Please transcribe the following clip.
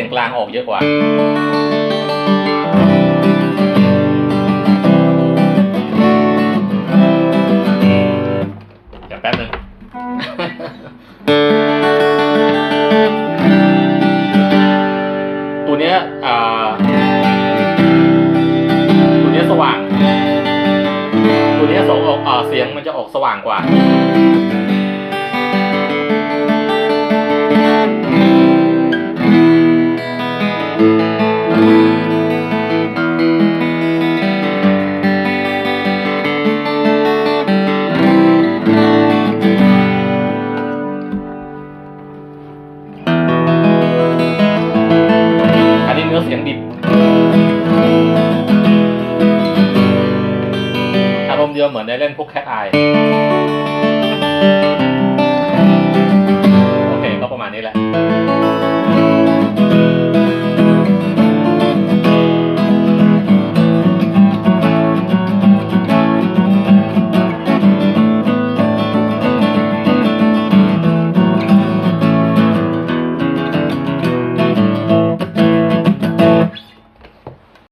สียงกลางออกเยอะกว่าเดี๋ยวแป๊บนึงตัวเนี้ยอ่าตัวเนี้ยสว่าง ตัวเนี้ยสองออกเสียงมันจะออกสว่างกว่า ยงดิบ อารมณ์เดียวเหมือนได้เล่นพวกแคทไอโอเค ก็ประมาณนี้แหละ